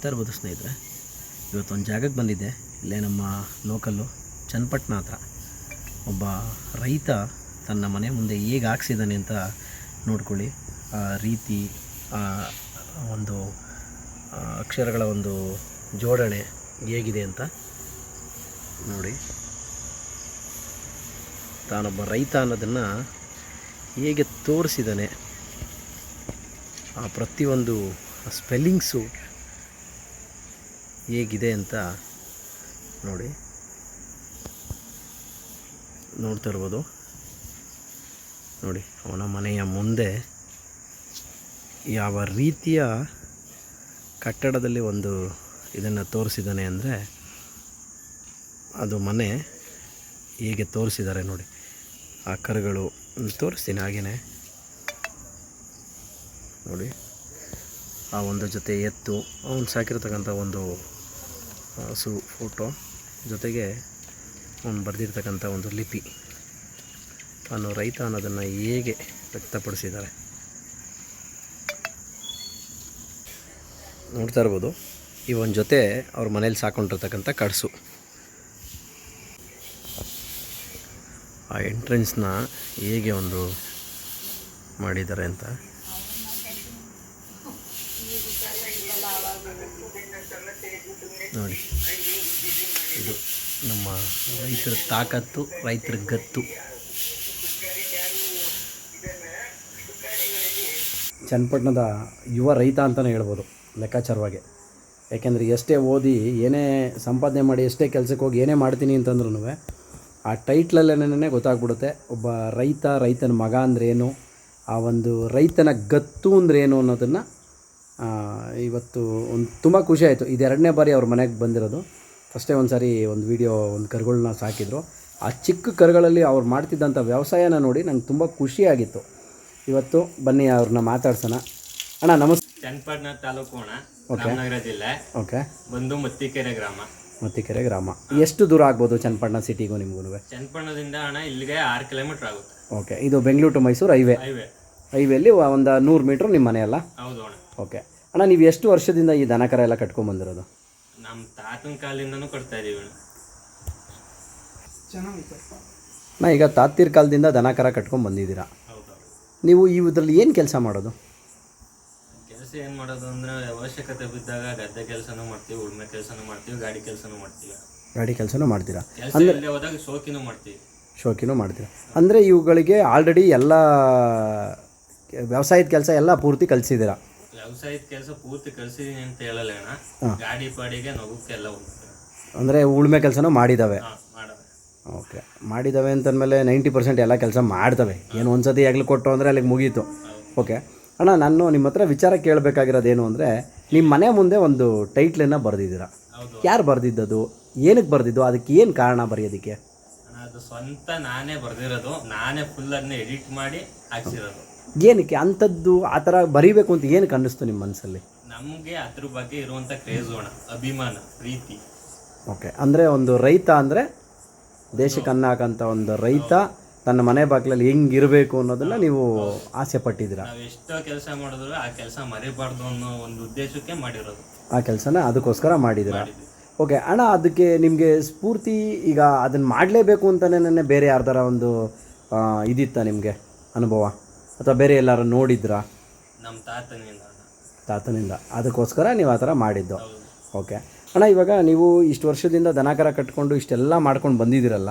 ನೋಡ್ತಾ ಇರ್ಬೋದು ಸ್ನೇಹಿತರೆ. ಇವತ್ತೊಂದು ಜಾಗಕ್ಕೆ ಬಂದಿದ್ದೆ. ಇಲ್ಲೇ ನಮ್ಮ ಲೋಕಲ್ಲು ಚನ್ನಪಟ್ಟಣ ಹತ್ರ. ಒಬ್ಬ ರೈತ ತನ್ನ ಮನೆ ಮುಂದೆ ಹೇಗೆ ಹಾಕ್ಸಿದ್ದಾನೆ ಅಂತ ನೋಡ್ಕೊಳ್ಳಿ. ಆ ರೀತಿ, ಆ ಒಂದು ಅಕ್ಷರಗಳ ಒಂದು ಜೋಡಣೆ ಹೇಗಿದೆ ಅಂತ ನೋಡಿ. ತಾನೊಬ್ಬ ರೈತ ಅನ್ನೋದನ್ನು ಹೇಗೆ ತೋರಿಸಿದ್ದಾನೆ. ಆ ಪ್ರತಿಯೊಂದು ಸ್ಪೆಲ್ಲಿಂಗ್ಸು ಹೇಗಿದೆ ಅಂತ ನೋಡಿ. ನೋಡ್ತಾ ಇರ್ಬೋದು. ನೋಡಿ, ಅವನ ಮನೆಯ ಮುಂದೆ ಯಾವ ರೀತಿಯ ಕಟ್ಟಡದಲ್ಲಿ ಒಂದು ಇದನ್ನು ತೋರಿಸಿದ್ದಾನೆ ಅಂದರೆ ಅದು ಮನೆ ಹೇಗೆ ತೋರಿಸಿದ್ದಾರೆ ನೋಡಿ. ಆ ಕರುಗಳು ತೋರಿಸ್ತೀನಿ ಹಾಗೆಯೇ ನೋಡಿ, ಆ ಒಂದು ಜೊತೆ ಎತ್ತು, ಅವನು ಸಾಕಿರ್ತಕ್ಕಂಥ ಒಂದು ಹಸು ಫೋಟೋ ಜೊತೆಗೆ ಅವನು ಬರೆದಿರ್ತಕ್ಕಂಥ ಒಂದು ಲಿಪಿ. ತಾನು ರೈತ ಅನ್ನೋದನ್ನು ಹೇಗೆ ವ್ಯಕ್ತಪಡಿಸಿದ್ದಾರೆ. ನೋಡ್ತಾ ಇರ್ಬೋದು ಈ ಒಂದು ಜೊತೆ ಅವ್ರ ಮನೇಲಿ ಸಾಕೊಂಡಿರ್ತಕ್ಕಂಥ ಕಡಸು. ಆ ಎಂಟ್ರೆನ್ಸ್ನ ಹೇಗೆ ಒಂದು ಮಾಡಿದ್ದಾರೆ ಅಂತ ನೋಡಿ ಇದು ನಮ್ಮ ರೈತರ ತಾಕತ್ತು, ರೈತರ ಗತ್ತು. ಚನ್ನಪಟ್ಟಣದ ಯುವ ರೈತ ಅಂತಲೇ ಹೇಳ್ಬೋದು, ಲೆಕ್ಕಾಚಾರವಾಗಿ. ಯಾಕೆಂದರೆ ಎಷ್ಟೇ ಓದಿ, ಏನೇ ಸಂಪಾದನೆ ಮಾಡಿ, ಎಷ್ಟೇ ಕೆಲಸಕ್ಕೆ ಹೋಗಿ, ಏನೇ ಮಾಡ್ತೀನಿ ಅಂತಂದ್ರೂ ಆ ಟೈಟ್ಲಲ್ಲೇನೇ ಗೊತ್ತಾಗ್ಬಿಡುತ್ತೆ. ಒಬ್ಬ ರೈತ, ರೈತನ ಮಗ ಅಂದ್ರೇನು, ಆ ಒಂದು ರೈತನ ಗತ್ತು ಅಂದ್ರೇನು ಅನ್ನೋದನ್ನು ಇವತ್ತು ಒಂದು ತುಂಬ ಖುಷಿ ಆಯಿತು. ಇದೆರಡನೇ ಬಾರಿ ಅವ್ರ ಮನೆಗೆ ಬಂದಿರೋದು. ಫಸ್ಟೇ ಒಂದು ಸಾರಿ ಒಂದು ವಿಡಿಯೋ ಒಂದು ಕರುಗಳನ್ನ ಸಾಕಿದ್ರು. ಆ ಚಿಕ್ಕ ಕರುಗಳಲ್ಲಿ ಅವ್ರು ಮಾಡ್ತಿದ್ದಂಥ ವ್ಯವಸಾಯನ ನೋಡಿ ನಂಗೆ ತುಂಬ ಖುಷಿಯಾಗಿತ್ತು. ಇವತ್ತು ಬನ್ನಿ ಅವ್ರನ್ನ ಮಾತಾಡ್ಸೋಣ. ಅಣ್ಣ ನಮಸ್ತೆ ಚನ್ನಪಟ್ಟಣ ತಾಲೂಕು ಅಣ್ಣ. ರಾಮನಗರ ಜಿಲ್ಲೆ. ಓಕೆ. ಬಂದು ಮತ್ತಿಕೆರೆ ಗ್ರಾಮ. ಮತ್ತಿಕೆರೆ ಗ್ರಾಮ. ಎಷ್ಟು ದೂರ ಆಗ್ಬೋದು ಚನ್ನಪಟ್ಟಣ ಸಿಟಿಗೂ ನಿಮ್ಗೂ ಚನ್ನಪಟ್ಟಣದಿಂದ ಅಣ್ಣ ಇಲ್ಲಿಗೆ ಆರು ಕಿಲೋಮೀಟರ್ ಆಗುತ್ತೆ. ಓಕೆ. ಇದು Bengaluru to Mysuru highway. Highway. ಹೈವೇಲಿ ಒಂದು ನೂರು ಮೀಟ್ರ್ ನಿಮ್ಮ ಮನೆಯಲ್ಲ ಹೌದು ಅಣ್ಣ. ಓಕೆ. ಅಣ್ಣ ನೀವು ಎಷ್ಟು ವರ್ಷದಿಂದ ಈ ದನಕರ ಎಲ್ಲ ಕಟ್ಕೊಂಬಂದಿರೋದು ನಮ್ಮ ತಾತನ ಕಾಲದಿಂದನೂ ಕೊಡ್ತಾ ಇದೀವಿ ನಾ ಈಗ ತಾತ್ತಿರ್ ಕಾಲದಿಂದ ದನ ಕರ ಕಟ್ಕೊಂಡು ಬಂದಿದ್ದೀರಾ? ನೀವು ಈ ಇದರಲ್ಲಿ ಏನು ಕೆಲಸ ಮಾಡೋದು? ಕೆಲಸ ಏನು ಮಾಡೋದು ಅಂದರೆ ಅವಶ್ಯಕತೆ ಬಿದ್ದಾಗ ಗದ್ದೆ ಕೆಲಸನೂ ಮಾಡ್ತೀವಿ ಉಳ್ಮೆ ಕೆಲಸನೂ ಮಾಡ್ತೀವಿ ಗಾಡಿ ಕೆಲಸನೂ ಮಾಡ್ತೀವಿ. ಗಾಡಿ ಕೆಲಸನೂ ಮಾಡ್ತೀರಾ? ಅಂದರೆ ಹೋದಾಗ ಶೋಕಿನೂ ಮಾಡ್ತೀವಿ. ಶೋಕಿನೂ ಮಾಡ್ತೀರಾ? ಅಂದರೆ ಇವುಗಳಿಗೆ ಆಲ್ರೆಡಿ ಎಲ್ಲ ವ್ಯವಸಾಯದ ಕೆಲಸ ಎಲ್ಲ ಪೂರ್ತಿ ಕಲಿಸಿದ್ದೀರಾ? ವ್ಯವಸಾಯದ ಕೆಲಸ ಪೂರ್ತಿ ಕಳ್ಸಿದೀನಿ ಅಂತ ಹೇಳಲ್ಲ ಅಣ್ಣ. ಗಾಡಿ ಪಾಡಿಗೆ ನಗುಕ್ಕೆಲ್ಲ ಅಂದರೆ ಉಳುಮೆ ಕೆಲಸನೂ ಮಾಡಿದ್ದಾವೆ ಓಕೆ. ಮಾಡಿದ್ದಾವೆ ಅಂತಂದಮೇಲೆ ನೈಂಟಿ ಪರ್ಸೆಂಟ್ ಎಲ್ಲ ಕೆಲಸ ಮಾಡ್ತವೆ. ಏನು ಒಂದು ಸತಿ ಆಗ್ಲಿ ಕೊಟ್ಟು ಅಂದರೆ ಅಲ್ಲಿಗೆ ಮುಗೀತು. ಓಕೆ. ಅಣ್ಣ ನಾನು ನಿಮ್ಮ ಹತ್ರ ವಿಚಾರ ಕೇಳಬೇಕಾಗಿರೋದೇನು ಅಂದರೆ ನಿಮ್ಮ ಮನೆ ಮುಂದೆ ಒಂದು ಟೈಟ್ಲನ್ನು ಬರೆದಿದ್ದೀರಾ? ಯಾರು ಬರೆದಿದ್ದದು? ಏನಕ್ಕೆ ಬರೆದಿದ್ದು? ಅದಕ್ಕೆ ಏನು ಕಾರಣ ಬರೆಯೋದಕ್ಕೆ? ಅಣ್ಣ, ಅದು ಸ್ವಂತ ನಾನೇ ಬರೆದಿರೋದು. ನಾನೇ ಫುಲ್ ಅದನ್ನ ಎಡಿಟ್ ಮಾಡಿ ಹಾಕ್ಸಿರೋದು. ಏನಕ್ಕೆ? ಅಂಥದ್ದು ಆ ಥರ ಬರೀಬೇಕು ಅಂತ ಏನಕ್ಕೆ ಅನ್ನಿಸ್ತು ನಿಮ್ಮ ಮನಸ್ಸಲ್ಲಿ? ನಮಗೆ ಅದ್ರ ಬಗ್ಗೆ ಇರುವಂಥ ಕ್ರೇಜ್ ಅಣ್ಣ ಅಭಿಮಾನ ಪ್ರೀತಿ. ಓಕೆ ಅಂದರೆ ಒಂದು ರೈತ ಅಂದರೆ ದೇಶಕ್ಕೆ ಅನ್ನ ಹಾಕಂಥ ಒಂದು ರೈತ ತನ್ನ ಮನೆ ಬಾಗಿಲಲ್ಲಿ ಹೆಂಗೆ ಇರಬೇಕು ಅನ್ನೋದನ್ನು ನೀವು ಆಸೆ ಪಟ್ಟಿದ್ದೀರಾ? ನಾವು ಎಷ್ಟೋ ಕೆಲಸ ಮಾಡಿದ್ರು ಆ ಕೆಲಸ ಮರಿಬಾರ್ದು ಅನ್ನೋ ಒಂದು ಉದ್ದೇಶಕ್ಕೆ ಮಾಡಿರೋದು. ಆ ಕೆಲಸನ ಅದಕ್ಕೋಸ್ಕರ ಮಾಡಿದ್ದೀರಾ? ಮಾಡಿದ್ವಿ. ಓಕೆ ಅಣ್ಣ ಅದಕ್ಕೆ ನಿಮಗೆ ಸ್ಫೂರ್ತಿ ಈಗ ಅದನ್ನು ಮಾಡಲೇಬೇಕು ಅಂತಲೇ ಬೇರೆ ಯಾರ್ದಾರ ಒಂದು ಆ, ಇದಿತ್ತ ನಿಮಗೆ ಅನುಭವ? ಅಥವಾ ಬೇರೆ ಎಲ್ಲಾರು ನೋಡಿದ್ರಾ? ನಮ್ಮ ತಾತನಿಂದ. ತಾತನಿಂದ. ಅದಕ್ಕೋಸ್ಕರ ನೀವು ಆ ಥರ ಮಾಡಿದ್ದು. ಓಕೆ. ಅಣ್ಣ ಇವಾಗ ನೀವು ಇಷ್ಟು ವರ್ಷದಿಂದ ದನಕರ ಕಟ್ಕೊಂಡು ಇಷ್ಟೆಲ್ಲ ಮಾಡ್ಕೊಂಡು ಬಂದಿದ್ದೀರಲ್ಲ?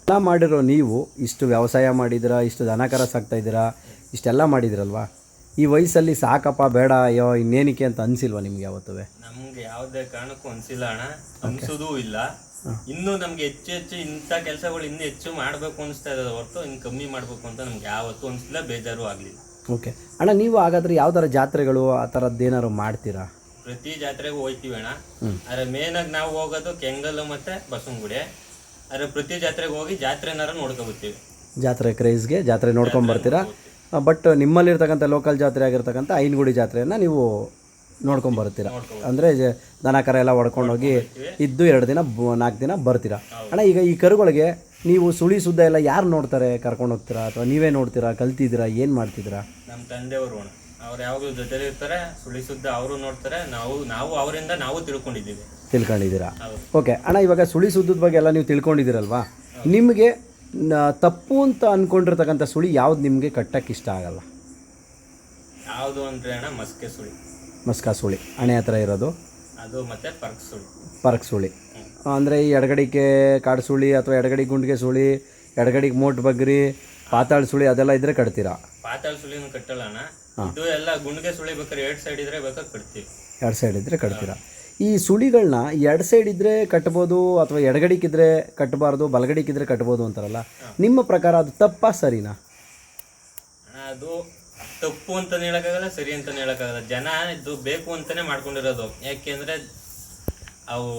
ಎಲ್ಲ ಮಾಡಿರೋ ನೀವು ಇಷ್ಟು ವ್ಯವಸಾಯ ಮಾಡಿದಿರಾ ಇಷ್ಟು ದನಕರ ಸಾಕ್ತಾ ಇದ್ದೀರಾ? ಇಷ್ಟೆಲ್ಲ ಮಾಡಿದಿರಲ್ವಾ ಈ ವಯಸ್ಸಲ್ಲಿ ಸಾಕಪ್ಪ ಬೇಡ ಅಯ್ಯೋ ಇನ್ನೇನಕ್ಕೆ ಅಂತ ಅನಿಸಿಲ್ವಾ ನಿಮ್ಗೆ ಯಾವತ್ತೂ ನಮ್ಗೆ ಯಾವುದೇ ಕಾರಣಕ್ಕೂ ಅನ್ಸಿಲ್ಲ ಅಣ್ಣ. ಅನಿಸೋದೂ ಇಲ್ಲ. ಇನ್ನು ನಮ್ಗೆ ಹೆಚ್ಚು ಹೆಚ್ಚು ಇಂಥ ಕೆಲಸಗಳು ಇನ್ನೂ ಹೆಚ್ಚು ಮಾಡ್ಬೇಕು ಅನಿಸ್ತಾ ಇರೋದು ಹೊರತು ಇನ್ನು ಕಮ್ಮಿ ಮಾಡ್ಬೇಕು ಅಂತ ನಮ್ಗೆ ಯಾವತ್ತು ಅನಿಸ್ಲಿಲ್ಲ ಬೇಜಾರು ಆಗ್ಲಿಲ್ಲ. ಓಕೆ. ಅಣ್ಣ ನೀವು ಹಾಗಾದ್ರೆ ಯಾವ್ದಾರ ಜಾತ್ರೆಗಳು ಆ ಥರದ್ದು ಏನಾದ್ರು ಮಾಡ್ತೀರಾ? ಪ್ರತಿ ಜಾತ್ರೆಗೂ ಹೋಯ್ತೀವಿ ಅಣ್ಣ. ಆದ್ರೆ ಮೇನ್ ಆಗಿ ನಾವು ಹೋಗೋದು ಕೆಂಗಲ್ಲು ಮತ್ತೆ ಬಸವನಗುಡಿ. ಆದರೆ ಪ್ರತಿ ಜಾತ್ರೆಗೆ ಹೋಗಿ ಜಾತ್ರೆನಾರ ನೋಡ್ಕೊಬರ್ತೀವಿ ಜಾತ್ರೆ ಕ್ರೇಜ್ಗೆ ಜಾತ್ರೆ ನೋಡ್ಕೊಂಡು ಬರ್ತೀರಾ? ಬಟ್ ನಿಮ್ಮಲ್ಲಿರ್ತಕ್ಕಂಥ ಲೋಕಲ್ ಜಾತ್ರೆ ಆಗಿರ್ತಕ್ಕಂಥ ಐನಗುಡಿ ಜಾತ್ರೆಯನ್ನು ನೀವು ನೋಡ್ಕೊಂಡು ಬರ್ತೀರಾ ಅಂದರೆ ದನ ಕರ ಎಲ್ಲ ಹೊಡ್ಕೊಂಡೋಗಿ ಇದ್ದು ಎರಡು ದಿನ ಬ- ನಾಲ್ಕು ದಿನ ಬರ್ತೀರಾ? ಅಣ್ಣ ಈಗ ಈ ಕರುಗಳಿಗೆ ನೀವು ಸುಳಿ ಸುದ್ದ ಎಲ್ಲ ಯಾರು ನೋಡ್ತಾರೆ ಕರ್ಕೊಂಡು ಹೋಗ್ತೀರಾ? ಅಥವಾ ನೀವೇ ನೋಡ್ತೀರಾ? ಕಲ್ತಿದ್ದೀರಾ? ಏನು ಮಾಡ್ತಿದ್ದೀರಾ? ನಮ್ಮ ತಂದೆಯವರು ಅವ್ರು ಯಾವಾಗಲೂ ಜೊತೆಲಿ ಇರ್ತಾರೆ ಸುಳಿ ಸುದ್ದ ಅವರು ನೋಡ್ತಾರೆ ನಾವು ನಾವು ಅವರಿಂದ ನಾವು ತಿಳ್ಕೊಂಡಿದ್ದೀವಿ. ತಿಳ್ಕೊಂಡಿದ್ದೀರಾ? ಓಕೆ ಅಣ್ಣ ಇವಾಗ ಸುಳಿ ಸುದ್ದದ ಬಗ್ಗೆ ಎಲ್ಲ ನೀವು ತಿಳ್ಕೊಂಡಿದ್ದೀರಲ್ವಾ? ನಿಮಗೆ ತಪ್ಪು ಅಂತ ಅಂದ್ಕೊಂಡಿರ್ತಕ್ಕಂಥ ಸುಳಿ ಯಾವ್ದು ನಿಮಗೆ ಕಟ್ಟಕ್ಕೆ ಇಷ್ಟ ಆಗಲ್ಲ? ಯಾವುದು ಅಂದ್ರೆ ಅಣ್ಣ ಮಸ್ಕೆ ಸುಳಿ. ಮಸ್ಕಾ ಸುಳಿ ಹಣೆ ಹತ್ರ ಇರೋದು. ಅದು ಮತ್ತೆ ಪರ್ಕ್ ಸುಳಿ ಪರ್ಕ್ ಸುಳಿ ಅಂದರೆ ಈ ಎಡಗಡಿಗೆ ಕಾಡು ಸುಳಿ ಅಥವಾ ಎಡಗಡಿ ಗುಂಡಿಗೆ ಸುಳಿ ಎಡಗಡಿಗೆ ಮೋಟ್ ಬಗ್ರಿ ಪಾತಾಳ ಸುಳಿ ಅದೆಲ್ಲ ಇದ್ರೆ ಕಟ್ತೀರಾ? ಪಾತಾಳ ಸುಳಿನೂ ಇದು ಎಲ್ಲ ಗುಂಡಿಗೆ ಸುಳಿ ಬೇಕಾದ್ರೆ ಎರಡ್ ಸೈಡ್ ಇದ್ರೆ ಬೇಕಾದ್ರೆ ಕಟ್ತೀವಿ. ಎರಡು ಸೈಡ್ ಇದ್ರೆ ಕಟ್ತೀರಾ? ಈ ಸುಳಿಗಳನ್ನ ಎರಡು ಸೈಡ್ ಇದ್ರೆ ಕಟ್ಬೋದು ಅಥವಾ ಎಡಗಡಿಕ್ಕಿದ್ರೆ ಕಟ್ಟಬಾರ್ದು ಬಲಗಡಿಕ್ಕಿದ್ರೆ ಕಟ್ಬೋದು ಅಂತಾರಲ್ಲ ನಿಮ್ಮ ಪ್ರಕಾರ ಅದು ತಪ್ಪಾ ಸರಿನಾ? ಅದು ತಪ್ಪು ಅಂತಾನೆ ಹೇಳೋಕ್ಕಾಗಲ್ಲ, ಸರಿ ಅಂತಾನೆ ಹೇಳೋಕ್ಕಾಗಲ್ಲ. ಜನ ಇದು ಬೇಕು ಅಂತಾನೆ ಮಾಡ್ಕೊಂಡಿರೋದು. ಯಾಕೆಂದ್ರೆ ಅವು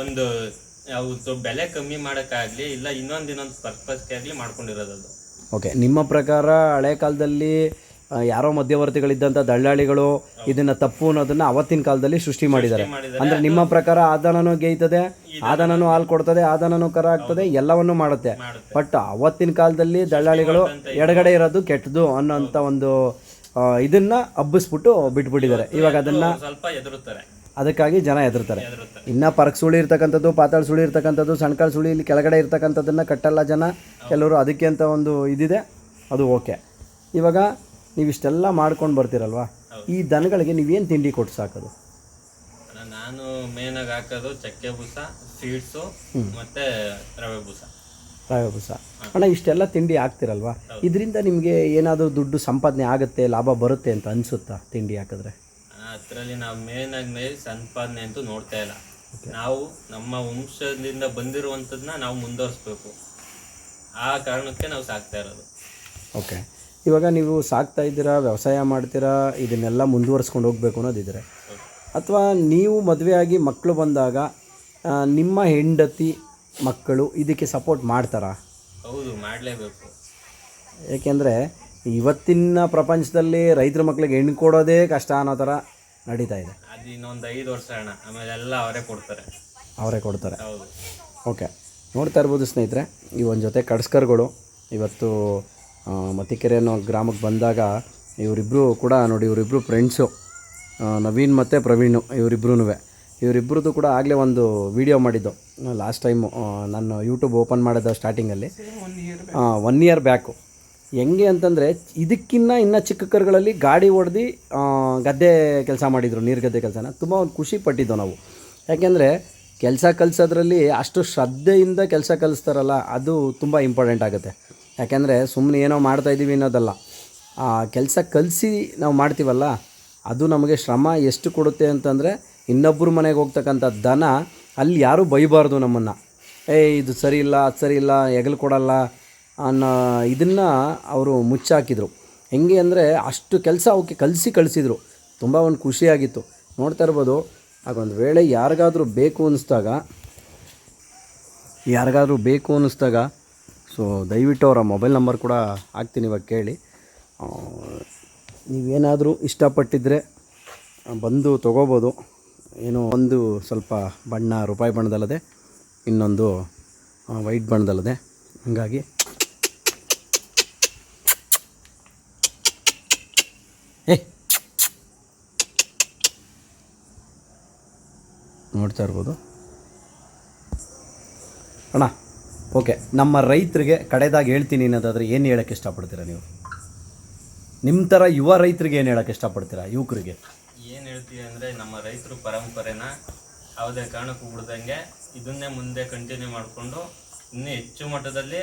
ಒಂದು, ಅವು ಬೆಲೆ ಕಮ್ಮಿ ಮಾಡೋಕ್ಕಾಗಲಿ ಇಲ್ಲ ಇನ್ನೊಂದು ಇನ್ನೊಂದು ಪರ್ಪಸ್ಗೆ ಆಗಲಿ ಮಾಡ್ಕೊಂಡಿರೋದು ಅದು. ಓಕೆ ನಿಮ್ಮ ಪ್ರಕಾರ ಹಳೆ ಕಾಲದಲ್ಲಿ ಯಾರೋ ಮಧ್ಯವರ್ತಿಗಳಿದ್ದಂಥ ದಳ್ಳಾಳಿಗಳು ಇದನ್ನ ತಪ್ಪು ಅನ್ನೋದನ್ನ ಅವತ್ತಿನ ಕಾಲದಲ್ಲಿ ಸೃಷ್ಟಿ ಮಾಡಿದ್ದಾರೆ. ಅಂದ್ರೆ ನಿಮ್ಮ ಪ್ರಕಾರ ಆದಾನನೂ ಗೇಯ್ತದೆ ಆದಾನನೂ ಹಾಲು ಕೊಡ್ತದೆ ಆದಾನನೂ ಕರ ಆಗ್ತದೆ ಎಲ್ಲವನ್ನೂ ಮಾಡುತ್ತೆ. ಬಟ್ ಅವತ್ತಿನ ಕಾಲದಲ್ಲಿ ದಳ್ಳಾಳಿಗಳು ಎಡಗಡೆ ಇರೋದು ಕೆಟ್ಟದು ಅನ್ನೋಂಥ ಒಂದು ಇದನ್ನ ಹಬ್ಬಿಸ್ಬಿಟ್ಟು ಬಿಟ್ಬಿಟ್ಟಿದ್ದಾರೆ. ಇವಾಗ ಅದನ್ನ ಸ್ವಲ್ಪ ಎದುರುತ್ತಾರೆ. ಅದಕ್ಕಾಗಿ ಜನ ಹೆದರ್ತಾರೆ ಇನ್ನ ಪರಕ್ ಸುಳಿ ಇರ್ತಕ್ಕಂಥದ್ದು ಪಾತಾಳ ಸುಳಿ ಇರ್ತಕ್ಕಂಥದ್ದು ಸಣ್ಕಾಳ ಸುಳಿ ಇಲ್ಲಿ ಕೆಳಗಡೆ ಇರ್ತಕ್ಕಂಥದ್ದನ್ನ ಕಟ್ಟಲ್ಲ ಜನ. ಕೆಲವರು ಅದಕ್ಕೆ ಅಂತ ಒಂದು ಇದಿದೆ. ಅದು ಓಕೆ. ಇವಾಗ ನೀವು ಇಷ್ಟೆಲ್ಲ ಮಾಡ್ಕೊಂಡು ಬರ್ತೀರಲ್ವಾ? ಈ ದನಗಳಿಗೆ ನೀವೇನು ತಿಂಡಿ ಕೊಟ್ಟು ಸಾಕೋದು? ನಾನು ಮೇನ್ ಆಗಿ ಹಾಕೋದು ಚಕ್ಕೆ ಬೂಸ ಸೀಡ್ಸು ಮತ್ತೆ ರವೆ ಬೂಸ. ರವೆ ಬೂಸ. ಅಣ್ಣ ಇಷ್ಟೆಲ್ಲ ತಿಂಡಿ ಹಾಕ್ತಿರಲ್ವಾ? ಇದರಿಂದ ನಿಮಗೆ ಏನಾದರೂ ದುಡ್ಡು ಸಂಪಾದನೆ ಆಗುತ್ತೆ ಲಾಭ ಬರುತ್ತೆ ಅಂತ ಅನಿಸುತ್ತಾ ತಿಂಡಿ ಹಾಕಿದ್ರೆ? ಅದರಲ್ಲಿ ನಾವು ಮೇನ್ ಆಗಿ ಮೇಲೆ ಸಂಪಾದನೆ ಅಂತೂ ನೋಡ್ತಾ ಇಲ್ಲ. ನಾವು ನಮ್ಮ ವಂಶದಿಂದ ಬಂದಿರುವಂಥದ್ದನ್ನ ನಾವು ಮುಂದುವರಿಸ್ಬೇಕು. ಆ ಕಾರಣಕ್ಕೆ ನಾವು ಸಾಕ್ತಾ ಇರೋದು. ಓಕೆ. ಇವಾಗ ನೀವು ಸಾಕ್ತಾ ಇದ್ದೀರಾ ವ್ಯವಸಾಯ ಮಾಡ್ತೀರಾ ಇದನ್ನೆಲ್ಲ ಮುಂದುವರ್ಸ್ಕೊಂಡು ಹೋಗಬೇಕು ಅನ್ನೋದಿದ್ದರೆ ಅಥವಾ ನೀವು ಮದುವೆಯಾಗಿ ಮಕ್ಕಳು ಬಂದಾಗ ನಿಮ್ಮ ಹೆಂಡತಿ ಮಕ್ಕಳು ಇದಕ್ಕೆ ಸಪೋರ್ಟ್ ಮಾಡ್ತಾರಾ? ಹೌದು ಮಾಡಲೇಬೇಕು. ಏಕೆಂದರೆ ಇವತ್ತಿನ ಪ್ರಪಂಚದಲ್ಲಿ ರೈತರ ಮಕ್ಕಳಿಗೆ ಹೆಣ್ಣು ಕೊಡೋದೇ ಕಷ್ಟ ಅನ್ನೋ ಥರ ನಡೀತಾ ಇದೆ. ಅದು ಇನ್ನೊಂದು ಐದು ವರ್ಷ ಅಣ್ಣ ಆಮೇಲೆ ಎಲ್ಲ ಅವರೇ ಕೊಡ್ತಾರೆ. ಅವರೇ ಕೊಡ್ತಾರೆ. ಹೌದು. ಓಕೆ. ನೋಡ್ತಾ ಇರ್ಬೋದು ಸ್ನೇಹಿತರೆ ಈ ಒಂದು ಜೊತೆ ಕಡ್ಸ್ಕರ್ಗಳು ಇವತ್ತು ಆ, ಮತ್ತಿಕೆರೆ ಅನ್ನೋ ಗ್ರಾಮಕ್ಕೆ ಬಂದಾಗ ಇವರಿಬ್ಬರು ಕೂಡ ನೋಡಿ ಇವರಿಬ್ಬರು ಫ್ರೆಂಡ್ಸು ನವೀನ್ ಮತ್ತು ಪ್ರವೀಣು ಇವರಿಬ್ರೂ ಇವರಿಬ್ಬರದ್ದು ಕೂಡ ಆಗಲೇ ಒಂದು ವಿಡಿಯೋ ಮಾಡಿದ್ದು. ಲಾಸ್ಟ್ ಟೈಮು ನಾನು ಯೂಟ್ಯೂಬ್ ಓಪನ್ ಮಾಡಿದ ಸ್ಟಾರ್ಟಿಂಗಲ್ಲಿ ಒನ್ ಇಯರ್ ಬ್ಯಾಕು ಹೆಂಗೆ ಅಂತಂದರೆ ಇದಕ್ಕಿನ್ನ ಇನ್ನು ಚಿಕ್ಕ ಕರುಗಳಲ್ಲಿ ಗಾಡಿ ಹೊಡೆದು ಗದ್ದೆ ಕೆಲಸ ಮಾಡಿದರು ನೀರು ಗದ್ದೆ ಕೆಲಸನ. ತುಂಬ ಒಂದು ಖುಷಿ ಪಟ್ಟಿದ್ದು ನಾವು. ಯಾಕೆಂದರೆ ಕೆಲಸ ಕಲಿಸೋದ್ರಲ್ಲಿ ಅಷ್ಟು ಶ್ರದ್ಧೆಯಿಂದ ಕೆಲಸ ಕಲಿಸ್ತಾರಲ್ಲ ಅದು ತುಂಬ ಇಂಪಾರ್ಟೆಂಟ್ ಆಗುತ್ತೆ. ಯಾಕೆಂದರೆ ಸುಮ್ಮನೆ ಏನೋ ಮಾಡ್ತಾಯಿದ್ದೀವಿ ಅನ್ನೋದಲ್ಲ. ಆ ಕೆಲಸ ಕಲಿಸಿ ನಾವು ಮಾಡ್ತೀವಲ್ಲ, ಅದು ನಮಗೆ ಶ್ರಮ ಎಷ್ಟು ಕೊಡುತ್ತೆ ಅಂತಂದರೆ ಇನ್ನೊಬ್ಬರ ಮನೆಗೆ ಹೋಗ್ತಕ್ಕಂಥ ದನ ಅಲ್ಲಿ ಯಾರೂ ಬೈಬಾರ್ದು ನಮ್ಮನ್ನು. ಏ, ಇದು ಸರಿ ಇಲ್ಲ, ಅದು ಸರಿ ಇಲ್ಲ, ಹೆಗಲು ಕೊಡಲ್ಲ ಅನ್ನೋ ಇದನ್ನು ಅವರು ಮುಚ್ಚಾಕಿದ್ರು. ಹೆಂಗೆ ಅಂದರೆ ಅಷ್ಟು ಕೆಲಸ ಅವಕ್ಕೆ ಕಲಿಸಿ ಕಳಿಸಿದರು. ತುಂಬ ಒಂದು ಖುಷಿಯಾಗಿತ್ತು. ನೋಡ್ತಾ ಇರ್ಬೋದು ಆಗೊಂದು ವೇಳೆ ಯಾರಿಗಾದರೂ ಬೇಕು ಅನ್ನಿಸ್ದಾಗ ಯಾರಿಗಾದರೂ ಬೇಕು ಅನ್ನಿಸ್ದಾಗ ಸೊ ದಯವಿಟ್ಟು ಅವರ ಮೊಬೈಲ್ ನಂಬರ್ ಕೂಡ ಹಾಕ್ತೀನಿ ಇವಾಗ ಕೇಳಿ. ನೀವೇನಾದರೂ ಇಷ್ಟಪಟ್ಟಿದ್ದರೆ ಬಂದು ತೊಗೋಬೋದು. ಏನು ಒಂದು ಸ್ವಲ್ಪ ಬಣ್ಣ, ರೂಪಾಯಿ ಬಣ್ಣದಲ್ಲದೆ, ಇನ್ನೊಂದು ವೈಟ್ ಬಣ್ಣದಲ್ಲದೆ. ಹಾಗಾಗಿ ನೋಡ್ತಾ ಇರ್ಬೋದು. ಅಣ್ಣ. ಓಕೆ ನಮ್ಮ ರೈತರಿಗೆ ಕಡೆದಾಗಿ ಹೇಳ್ತೀನಿ ಅನ್ನೋದಾದರೆ ಏನು ಹೇಳೋಕ್ಕೆ ಇಷ್ಟಪಡ್ತೀರಾ ನೀವು? ನಿಮ್ಮ ಥರ ಯುವ ರೈತರಿಗೆ ಏನು ಹೇಳೋಕ್ಕೆ ಇಷ್ಟಪಡ್ತೀರಾ ಯುವಕರಿಗೆ? ಏನು ಹೇಳ್ತೀವಿ ಅಂದರೆ ನಮ್ಮ ರೈತರು ಪರಂಪರೆನ ಯಾವುದೇ ಕಾರಣಕ್ಕೂ ಬಿಡ್ದಂಗೆ ಇದನ್ನೇ ಮುಂದೆ ಕಂಟಿನ್ಯೂ ಮಾಡಿಕೊಂಡು ಇನ್ನೂ ಹೆಚ್ಚು ಮಟ್ಟದಲ್ಲಿ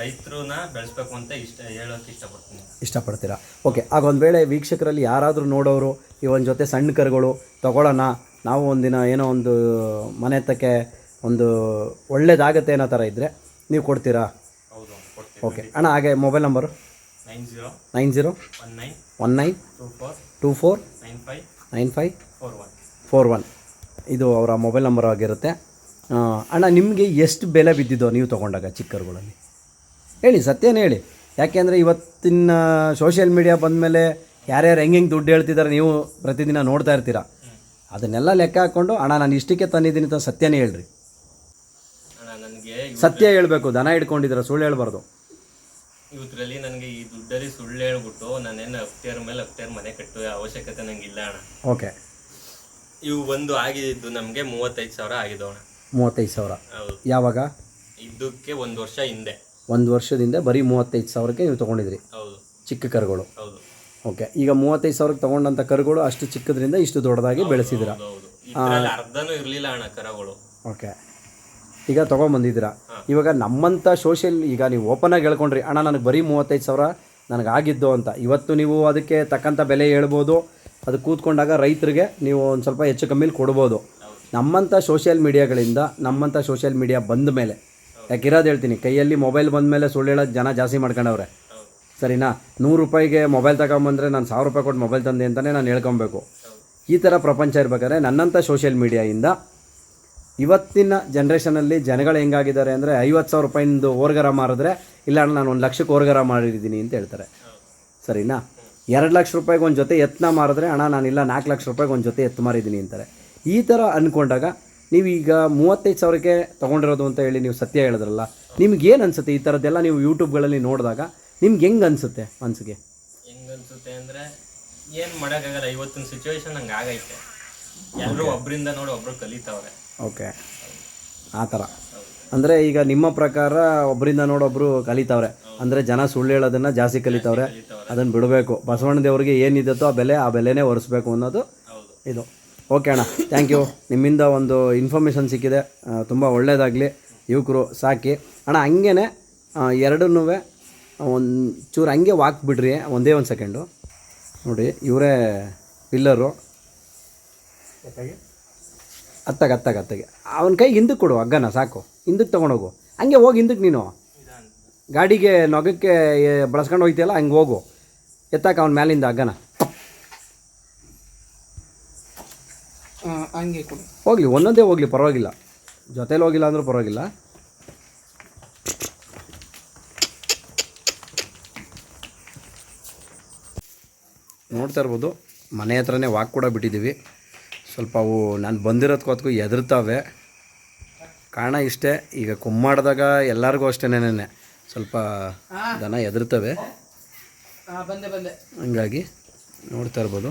ರೈತರನ್ನ ಬೆಳೆಸ್ಬೇಕು ಅಂತ ಇಷ್ಟ ಹೇಳೋಕ್ಕೆ ಇಷ್ಟಪಡ್ತೀನಿ. ಇಷ್ಟಪಡ್ತೀರಾ? ಓಕೆ ಆಗ ಒಂದು ವೇಳೆ ವೀಕ್ಷಕರಲ್ಲಿ ಯಾರಾದರೂ ನೋಡೋರು ಈ ಒಂದು ಜೊತೆ ಸಣ್ಣ ಕರುಗಳು ತಗೊಳ್ಳೋಣ ನಾವು ಒಂದಿನ ಏನೋ ಒಂದು ಮನೆ ಹತ್ತಕ್ಕೆ ಒಂದು ಒಳ್ಳೇದಾಗತ್ತೆ ಅನ್ನೋ ಥರ ಇದ್ದರೆ ನೀವು ಕೊಡ್ತೀರಾ? ಹೌದು ಕೊಡ್ತೀವಿ. ಓಕೆ. ಅಣ್ಣ ಹಾಗೆ mobile number? Nine zero nine zero one nine one nine two four two four nine five nine five four one. Four one. ಇದು ಅವರ ಮೊಬೈಲ್ ನಂಬರ್ ಆಗಿರುತ್ತೆ. ಅಣ್ಣ ನಿಮಗೆ ಎಷ್ಟು ಬೆಲೆ ಬಿದ್ದಿದ್ದೋ ನೀವು ತೊಗೊಂಡಾಗ ಚಿಕ್ಕರುಗಳಲ್ಲಿ? ಹೇಳಿ ಸತ್ಯನೇ ಹೇಳಿ. ಯಾಕೆಂದರೆ ಇವತ್ತಿನ ಸೋಷಿಯಲ್ ಮೀಡಿಯಾ ಬಂದಮೇಲೆ ಯಾರ್ಯಾರು ಹೆಂಗೆ ಹೆಂಗೆ ದುಡ್ಡು ಹೇಳ್ತಿದ್ದಾರೆ ನೀವು ಪ್ರತಿದಿನ ನೋಡ್ತಾ ಇರ್ತೀರ. ಅದನ್ನೆಲ್ಲ ಲೆಕ್ಕ ಹಾಕ್ಕೊಂಡು ಅಣ್ಣ ನಾನು ಇಷ್ಟಕ್ಕೆ ತಂದಿದ್ದೀನಿ ಅಂತ ಸತ್ಯನೇ ಹೇಳ್ರಿ. ಸತ್ಯ ಹೇಳಬೇಕು ದನ ಇಟ್ಕೊಂಡಿದ್ರೆ ಸುಳ್ಳು ಹೇಳ್ಬಾರ್ದು. ಇವತ್ತರಲ್ಲಿ ನನಗೆ ಈ ದುಡ್ಡಲ್ಲಿ ಸುಳ್ಳು ಹೇಳ್ಬಿಟ್ಟು ನಾನೇನು ಅಫ್ಟಿಯರ್ ಮೇಲೆ ಅಫ್ಟಿಯರ್ ಮನೆ ಕಟ್ಟುವ ಅವಶ್ಯಕತೆ ನಂಗೆ ಇಲ್ಲ ಅಣ್ಣ. ಓಕೆ. ಇವು ಒಂದು ಆಗಿದ್ದು ನಮಗೆ ಮೂವತ್ತೈದು ಸಾವಿರ ಆಗಿದ್ದು ಅಣ್ಣ. ಮೂವತ್ತೈದು ಸಾವಿರ. ಹೌದು. ಯಾವಾಗ? ಇದಕ್ಕೆ ಒಂದು ವರ್ಷ ಹಿಂದೆ. ಒಂದು ವರ್ಷದಿಂದ ಬರೀ ಮೂವತ್ತೈದು ಸಾವಿರಕ್ಕೆ ನೀವು ತೊಗೊಂಡಿದ್ರಿ. ಹೌದು. ಚಿಕ್ಕ ಕರುಗಳು. ಹೌದು. ಓಕೆ ಈಗ ಮೂವತ್ತೈದು ಸಾವಿರಕ್ಕೆ ತೊಗೊಂಡಂಥ ಕರುಗಳು ಅಷ್ಟು ಚಿಕ್ಕದ್ರಿಂದ ಇಷ್ಟು ದೊಡ್ಡದಾಗಿ ಬೆಳೆಸಿದ್ರ. ಹೌದು ಹೌದು. ಇದ್ರಲ್ಲಿ ಅರ್ಧನೂ ಇರಲಿಲ್ಲ ಅಣ್ಣ ಕರಗಳು. ಓಕೆ. ಈಗ ತೊಗೊಂಬಂದಿದ್ದೀರಾ? ಇವಾಗ ನಮ್ಮಂಥ ಸೋಷಿಯಲ್ ಈಗ ನೀವು ಓಪನಾಗಿ ಹೇಳ್ಕೊಂಡ್ರಿ, ಅಣ್ಣ, ನನಗೆ ಬರೀ ಮೂವತ್ತೈದು ಸಾವಿರ ನನಗೆ ಆಗಿದ್ದು ಅಂತ. ಇವತ್ತು ನೀವು ಅದಕ್ಕೆ ತಕ್ಕಂಥ ಬೆಲೆ ಹೇಳ್ಬೋದು. ಅದು ಕೂತ್ಕೊಂಡಾಗ ರೈತರಿಗೆ ನೀವು ಒಂದು ಸ್ವಲ್ಪ ಹೆಚ್ಚು ಕಮ್ಮಿಲಿ ಕೊಡ್ಬೋದು. ನಮ್ಮಂಥ ಸೋಷಿಯಲ್ ಮೀಡಿಯಾಗಳಿಂದ ನಮ್ಮಂಥ ಸೋಷಿಯಲ್ ಮೀಡಿಯಾ ಬಂದ ಮೇಲೆ ಯಾಕಿರೋದು ಹೇಳ್ತೀನಿ, ಕೈಯಲ್ಲಿ ಮೊಬೈಲ್ ಬಂದ ಮೇಲೆ ಸುಳ್ಳು ಹೇಳೋದು ಜನ ಜಾಸ್ತಿ ಮಾಡ್ಕೊಂಡವ್ರೆ. ಸರಿನಾ? ನೂರು ರೂಪಾಯಿಗೆ ಮೊಬೈಲ್ ತಗೊಂಬಂದರೆ ನಾನು ಸಾವಿರ ರೂಪಾಯಿ ಕೊಟ್ಟು ಮೊಬೈಲ್ ತಂದೆ ಅಂತಲೇ ನಾನು ಹೇಳ್ಕೊಬೇಕು. ಈ ಥರ ಪ್ರಪಂಚ ಇರಬೇಕಾದ್ರೆ ನನ್ನಂಥ ಸೋಷಿಯಲ್ ಮೀಡಿಯಾಯಿಂದ ಇವತ್ತಿನ ಜನ್ರೇಷನಲ್ಲಿ ಜನಗಳು ಹೆಂಗಾಗಿದ್ದಾರೆ ಅಂದರೆ ಐವತ್ತು ಸಾವಿರ ರೂಪಾಯಿಂದು ಓರ್ಗರ ಮಾರಿದ್ರೆ, ಇಲ್ಲ ಅಣ್ಣ, ನಾನು ಒಂದು ಲಕ್ಷಕ್ಕೆ ಓರ್ಗರ ಮಾಡಿದ್ದೀನಿ ಅಂತ ಹೇಳ್ತಾರೆ. ಸರಿನಾ? ಎರಡು ಲಕ್ಷ ರೂಪಾಯಿಗೆ ಒಂದು ಜೊತೆ ಎತ್ತನ ಮಾರಿದ್ರೆ, ಅಣ್ಣ ನಾನಿಲ್ಲ ನಾಲ್ಕು ಲಕ್ಷ ರೂಪಾಯಿಗೆ ಒಂದು ಜೊತೆ ಎತ್ತು ಮಾರಿದ್ದೀನಿ ಅಂತಾರೆ. ಈ ಥರ ಅಂದ್ಕೊಂಡಾಗ ನೀವೀಗ ಮೂವತ್ತೈದು ಸಾವಿರಕ್ಕೆ ತೊಗೊಂಡಿರೋದು ಅಂತ ಹೇಳಿ ನೀವು ಸತ್ಯ ಹೇಳಿದ್ರಲ್ಲ, ನಿಮ್ಗೆ ಏನು ಅನಿಸುತ್ತೆ? ಈ ಥರದ್ದೆಲ್ಲ ನೀವು ಯೂಟ್ಯೂಬ್ಗಳಲ್ಲಿ ನೋಡಿದಾಗ ನಿಮ್ಗೆ ಹೆಂಗೆ ಅನಿಸುತ್ತೆ ಮನಸ್ಸಿಗೆ ಹೆಂಗ್ ಅನ್ಸುತ್ತೆ ಅಂದರೆ, ಏನು ಮಾಡೋಕ್ಕಾಗಲ್ಲ, ಇವತ್ತಿನ ಸಿಚುವೇಶನ್ ಹಂಗೆ ಆಗೈತೆ. ಎಲ್ಲರೂ ಒಬ್ಬರಿಂದ ನೋಡಿ ಒಬ್ಬರು ಕಲಿತಾವ್ರೆ. ಓಕೆ. ಆ ಥರ. ಅಂದರೆ ಈಗ ನಿಮ್ಮ ಪ್ರಕಾರ ಒಬ್ಬರಿಂದ ನೋಡೊಬ್ರು ಕಲಿತವ್ರೆ. ಅಂದರೆ ಜನ ಸುಳ್ಳು ಹೇಳೋದನ್ನು ಜಾಸ್ತಿ ಕಲಿತವ್ರೆ. ಅದನ್ನು ಬಿಡಬೇಕು. ಬಸವಣ್ಣ ದೇವರಿಗೆ ಏನಿದತ್ತೋ ಆ ಬೆಲೆ, ಆ ಬೆಲೆನೇ ಒರೆಸ್ಬೇಕು ಅನ್ನೋದು ಇದು. ಓಕೆ ಅಣ್ಣ ಥ್ಯಾಂಕ್ ಯು ನಿಮ್ಮಿಂದ ಒಂದು ಇನ್ಫಾರ್ಮೇಷನ್ ಸಿಕ್ಕಿದೆ. ತುಂಬ ಒಳ್ಳೆಯದಾಗಲಿ ಯುವಕರು, ಸಾಕಿ. ಅಣ್ಣ ಹಂಗೇ ಎರಡನ್ನೂ ಒಂದು, ಚೂರು ಹಂಗೆ ವಾಕ್ ಬಿಡ್ರಿ, ಒಂದೇ ಒಂದು ಸೆಕೆಂಡು ನೋಡಿ, ಇವರೇ ಪಿಲ್ಲರು ಅತ್ತಾಗ ಅತ್ತಾಗ ಅತ್ತಾಗೆ. ಅವನ ಕೈಗೆ ಹಿಂದಕ್ಕೆ ಕೊಡು ಹಗ್ಗನ ಸಾಕು. ಹಿಂದಕ್ಕೆ ತೊಗೊಂಡೋಗು ಹಂಗೆ. ಹೋಗಿ ಹಿಂದಕ್ಕೆ ನೀನು. ಗಾಡಿಗೆ ನೊಗಕ್ಕೆ ಬಳಸ್ಕೊಂಡು ಹೋಗ್ತೀಯಲ್ಲ ಹಂಗೆ ಹೋಗು. ಎತ್ತಾಕ ಅವನ ಮ್ಯಾಲಿಂದ ಹಗ್ಗನ. ಹಂಗೆ ಕೊಡು. ಹೋಗಲಿ ಒಂದೊಂದೇ ಹೋಗಲಿ ಪರವಾಗಿಲ್ಲ. ಜೊತೇಲಿ ಹೋಗಿಲ್ಲ ಅಂದರೂ ಪರವಾಗಿಲ್ಲ. ನೋಡ್ತಾ ಇರ್ಬೋದು ಮನೆ ಹತ್ರನೇ ವಾಕ್ ಕೂಡ ಬಿಟ್ಟಿದ್ದೀವಿ. ಸ್ವಲ್ಪ ಅವು ನಾನು ಬಂದಿರೋದ್ಕೋತ್ಗೂ ಎದುರ್ತಾವೆ ಕಾರಣ ಇಷ್ಟೇ ಈಗ ಕುಮ್ಮಾಡ್ದಾಗ ಎಲ್ಲರಿಗೂ ಅಷ್ಟೇನೇನೆ ಸ್ವಲ್ಪ ದನ ಬಂದೆ. ಹಂಗಾಗಿ ನೋಡ್ತಾ ಇರ್ಬೋದು.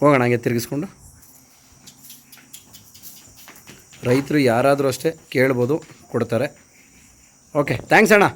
ಹೋಗೋಣ ಹಂಗೆ ತಿರುಗಿಸ್ಕೊಂಡು. ರೈತರು ಯಾರಾದರೂ ಅಷ್ಟೇ ಕೇಳ್ಬೋದು ಕೊಡ್ತಾರೆ. ಓಕೆ ಥ್ಯಾಂಕ್ಸ್ ಅಣ್ಣ.